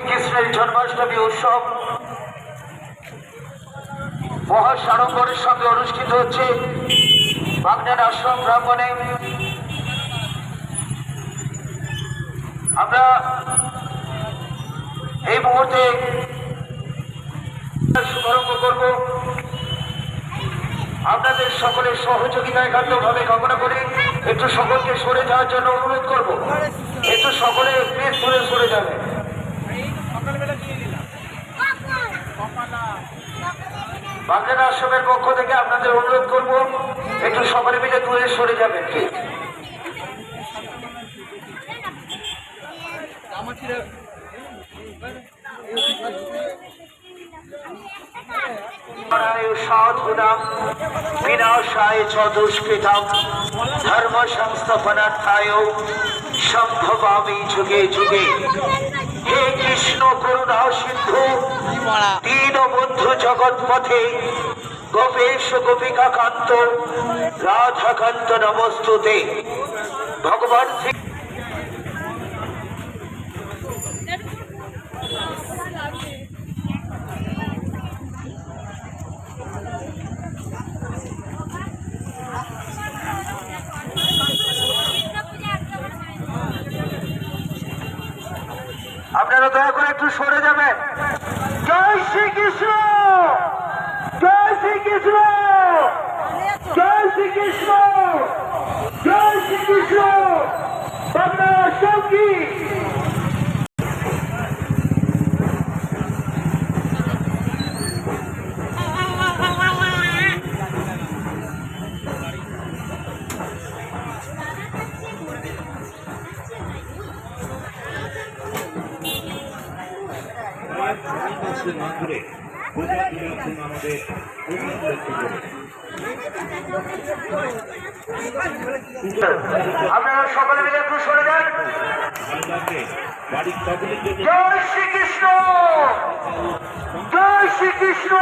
কৃষ্ণের জন্মাষ্টমী উৎসব মহা সঙ্গে অনুষ্ঠিত হচ্ছে বাগনান আশ্রম ব্রাহ্মণে আমরা এই মুহূর্তে শুভারম্ভ করব। আপনাদের সকলের সহযোগিতা একান্তভাবে কামনা করি একটু সকলকে সরে যাওয়ার জন্য অনুরোধ করব। একটু সকলে প্লিজ দূরে সরে যাবে। বাংলার আশ্রমের পক্ষ থেকে আপনাদের অনুরোধ করব একটু মিলে দূরে সরে যাবেন। বিনাশায় চ দুষ্কৃতাম ধর্ম সংস্থাপনার্থায় সম্ভবামি যুগে যুগে হে কৃষ্ণ করুণা সিন্ধু দীনবন্ধু জগৎপথে গোপেশ গোপিকা কান্ত রাধাকান্ত নমস্তুতে। ভগবান শ্রী আপনারা দয়া করে একটু সরে যাবেন। জয় শ্রীকৃষ্ণ! জয় শ্রীকৃষ্ণ! জয় শ্রীকৃষ্ণ! জয় শ্রীকৃষ্ণ! বাংলা সঙ্গী মাসের মাধ্যমে পূজা দিয়েছেন আমাদের আপনারা সকলে মিলে একটু সরে যান। জয় শ্রীকৃষ্ণ! জয় শ্রীকৃষ্ণ!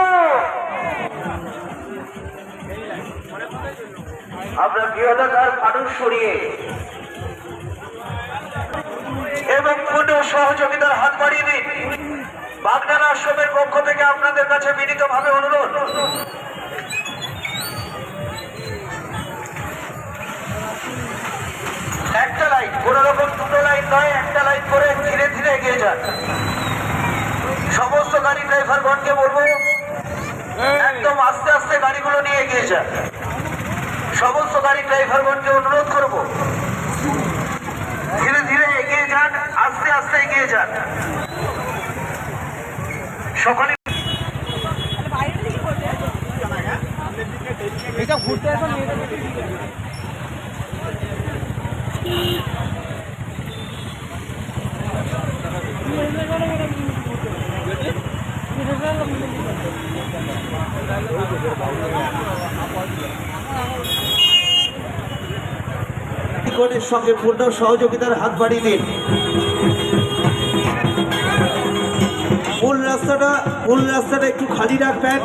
আপনার গৃহদাতার মানুষ সরিয়ে এবং পূর্ণ সহযোগিতার হাত বাড়িয়ে দিন বাগনান আশ্রমের পক্ষ থেকে আপনাদের কাছে বিনীতভাবে অনুরোধ। একটা লাইন, কোন রকম দুটো লাইন নয়, একটা লাইন করে ধীরে ধীরে এগিয়ে যান। সমস্ত গাড়ি ড্রাইভারগণকে বলব, একদম আস্তে আস্তে গাড়িগুলো নিয়ে এগিয়ে যান। সমস্ত গাড়ি ড্রাইভারগণকে অনুরোধ করব, ধীরে ধীরে এগিয়ে যান, আস্তে আস্তে এগিয়ে যান। সকলে সঙ্গে পূর্ণ সহযোগিতার হাত বাড়িয়ে দিন। মূল রাস্তাটা কোন রাস্তাটা একটু খালি রাখবেন